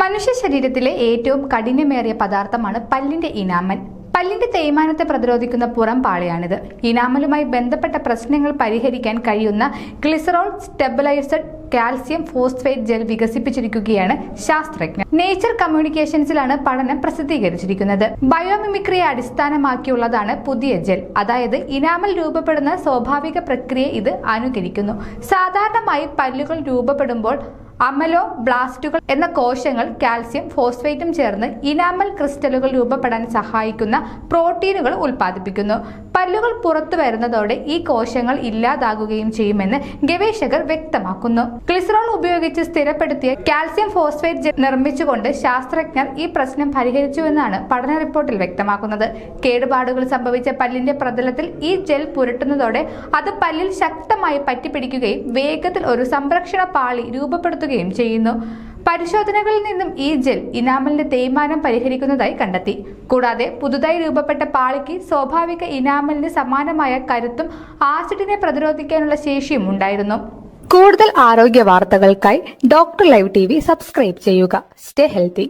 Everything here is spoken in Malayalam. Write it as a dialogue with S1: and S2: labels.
S1: മനുഷ്യ ശരീരത്തിലെ ഏറ്റവും കഠിനമേറിയ പദാർത്ഥമാണ് പല്ലിന്റെ ഇനാമൻ പല്ലിന്റെ തേയ്മാനത്തെ പ്രതിരോധിക്കുന്ന പുറം പാളിയാണിത്. ഇനാമലുമായി ബന്ധപ്പെട്ട പ്രശ്നങ്ങൾ പരിഹരിക്കാൻ കഴിയുന്ന glycerol stabilised calcium phosphate gel വികസിപ്പിച്ചിരിക്കുകയാണ് ശാസ്ത്രജ്ഞർ. നേച്ചർ കമ്മ്യൂണിക്കേഷൻസിലാണ് പഠനം പ്രസിദ്ധീകരിച്ചിരിക്കുന്നത്. ബയോമിമിക്രിയെ അടിസ്ഥാനമാക്കിയുള്ളതാണ് പുതിയ ജെൽ. അതായത് ഇനാമൽ രൂപപ്പെടുന്ന സ്വാഭാവിക പ്രക്രിയ ഇത് അനുകരിക്കുന്നു. സാധാരണമായി പല്ലുകൾ രൂപപ്പെടുമ്പോൾ അമലോ ബ്ലാസ്റ്റുകൾ എന്ന കോശങ്ങൾ കാൽസ്യം ഫോസ്ഫേറ്റും ചേർന്ന് ഇനാമൽ ക്രിസ്റ്റലുകൾ രൂപപ്പെടാൻ സഹായിക്കുന്ന പ്രോട്ടീനുകൾ ഉൽപ്പാദിപ്പിക്കുന്നു. പല്ലുകൾ പുറത്തു വരുന്നതോടെ ഈ കോശങ്ങൾ ഇല്ലാതാകുകയും ചെയ്യുമെന്ന് ഗവേഷകർ വ്യക്തമാക്കുന്നു. ക്ലിസറോൾ ഉപയോഗിച്ച് സ്ഥിരപ്പെടുത്തിയ കാൽസ്യം ഫോസ്ഫേറ്റ് നിർമ്മിച്ചുകൊണ്ട് ശാസ്ത്രജ്ഞർ ഈ പ്രശ്നം പരിഹരിച്ചുവെന്നാണ് പഠന റിപ്പോർട്ടിൽ വ്യക്തമാക്കുന്നത്. കേടുപാടുകൾ സംഭവിച്ച പല്ലിന്റെ പ്രതലത്തിൽ ഈ ജെൽ പുരട്ടുന്നതോടെ അത് പല്ലിൽ ശക്തമായി പറ്റിപ്പിടിക്കുകയും വേഗത്തിൽ ഒരു സംരക്ഷണ പാളി രൂപപ്പെടുത്തുകയും ചെയ്യുന്നു. പരിശോധനകളിൽ നിന്നും ഈ ജെൽ ഇനാമലിന്റെ തേയ്മാനം പരിഹരിക്കുന്നതായി കണ്ടെത്തി. കൂടാതെ പുതുതായി രൂപപ്പെട്ട പാളിക്ക് സ്വാഭാവിക ഇനാമലിന് സമാനമായ കരുത്തും ആസിഡിനെ പ്രതിരോധിക്കാനുള്ള ശേഷിയും ഉണ്ടായിരുന്നു.
S2: കൂടുതൽ ആരോഗ്യ വാർത്തകൾക്കായി ഡോക്ടർ ലൈവ് ടി സബ്സ്ക്രൈബ് ചെയ്യുക. Stay healthy.